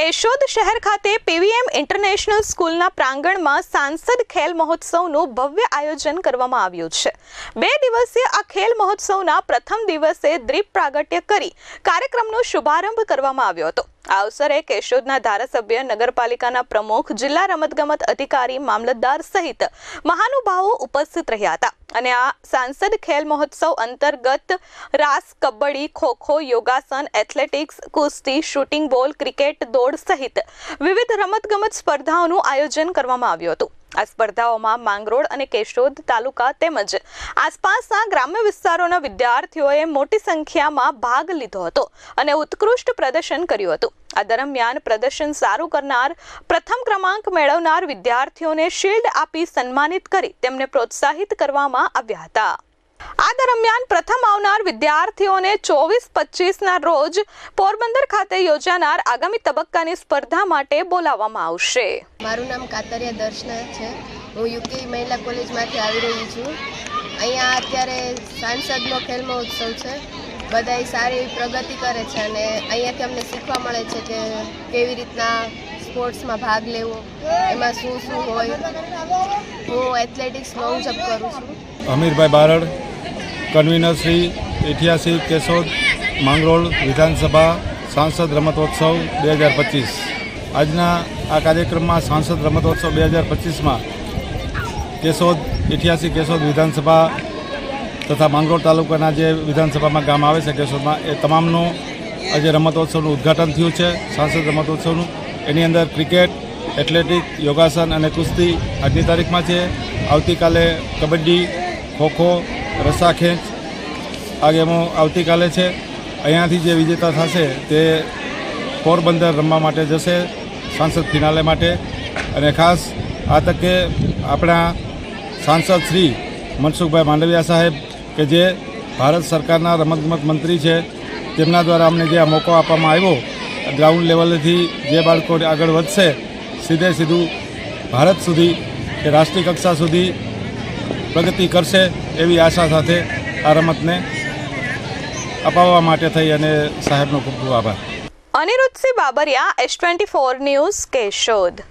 કેશોદ શહેર ખાતે PVM international સ્કૂલના પ્રાંગણમાં સાંસદ ખેલ મહોત્સવનું ભવ્ય આયોજન કરવામાં આવ્યું છે. બે દિવસીય આ ખેલ મહોત્સવના પ્રથમ દિવસે દ્વીપ પ્રાગટ્ય કરી કાર્યક્રમનો શુભારંભ કરવામાં આવ્યો હતો. આ અવસરે કેશોદના ધારાસભ્ય નગરપાલિકાના પ્રમુખ, જિલ્લા રમતગમત અધિકારી, મામલતદાર સહિત મહાનુભાવો ઉપસ્થિત રહ્યા હતા. અને આ સાંસદ ખેલ મહોત્સવ અંતર્ગત રાસ, કબડ્ડી, ખોખો, યોગાસન, એથ્લેટિક્સ, કુસ્તી, શૂટિંગ બોલ, ક્રિકેટ, દોડ સહિત વિવિધ રમતગમત સ્પર્ધાઓનું આયોજન કરવામાં આવ્યું હતું. આ સ્પર્ધાઓમાં માંગરોળ અને કેશોદ તાલુકા તેમજ આસપાસના ગ્રામ્ય વિસ્તારોના વિદ્યાર્થીઓએ મોટી સંખ્યામાં ભાગ લીધો હતો અને ઉત્કૃષ્ટ પ્રદર્શન કર્યું હતું. આ દરમિયાન પ્રદર્શન સારું કરનાર, પ્રથમ ક્રમાંક મેળવનાર વિદ્યાર્થીઓને શિલ્ડ આપી સન્માનિત કરી તેમને પ્રોત્સાહિત કરવામાં આવ્યા હતા. આ દરમિયાન પ્રથમ આવનાર વિદ્યાર્થીઓને ચોવીસ પચીસના રોજ પોરબંદર ખાતે યોજાનાર આગામી તબક્કાની સ્પર્ધા માટે બોલાવવામાં આવશે. મારું નામ કાતરિયા દર્શના છે. હું યુકે મહિલા કોલેજમાંથી આવી રહી છું. અહીંયા અત્યારે સાંસદનો ખેલ મહોત્સવ છે. બધાય સારી એવી પ્રગતિ કરે છે અને અહીંયાથી અમને શીખવા મળે છે કે કેવી રીતના સ્પોર્ટ્સમાં ભાગ લેવો એમાં શું શું હોય. હું એથ્લેટિક્સ લોંગ જમ્પ કરું છું. અમીરભાઈ બારડ. કન્વીનર શ્રી ઐતિહાસિક કેશોદ માંગરોળ વિધાનસભા સાંસદ રમતોત્સવ બે હજાર પચીસ. આજના આ કાર્યક્રમમાં સાંસદ રમતોત્સવ બે હજાર પચીસમાં કેશોદ ઐતિહાસિક કેશોદ વિધાનસભા તથા માંગરોળ તાલુકાના જે વિધાનસભામાં ગામ આવે છે કેશોદમાં, એ તમામનું આજે રમતોત્સવનું ઉદ્ઘાટન થયું છે. સાંસદ રમતોત્સવનું, એની અંદર ક્રિકેટ, એથ્લેટિક, યોગાસન અને કુસ્તી આજની તારીખમાં છે. આવતીકાલે કબડ્ડી, ખોખો રસ્સાખેંચ આ ગેમો આવતીકાલે છે. અહીંયાથી જે વિજેતા થશે તે પોરબંદર રમવા માટે જશે, સાંસદ ફિનાલે માટે. અને ખાસ આ તકે આપણા સાંસદ શ્રી મનસુખભાઈ માંડવિયા સાહેબ કે જે ભારત સરકારના રમતગમત મંત્રી છે, તેમના દ્વારા અમને જે આ મોકો આપવામાં આવ્યો, ગ્રાઉન્ડ લેવલેથી જે બાળકો આગળ વધશે, સીધે સીધું ભારત સુધી કે રાષ્ટ્રીય કક્ષા સુધી પ્રગતિ કરશે એવી આશા સાથે આ રમતને અપાવવા માટે થઈ અને સાહેબનો ખૂબ ખૂબ આભાર. Anirudhsinh Babariya S twenty four news Keshod.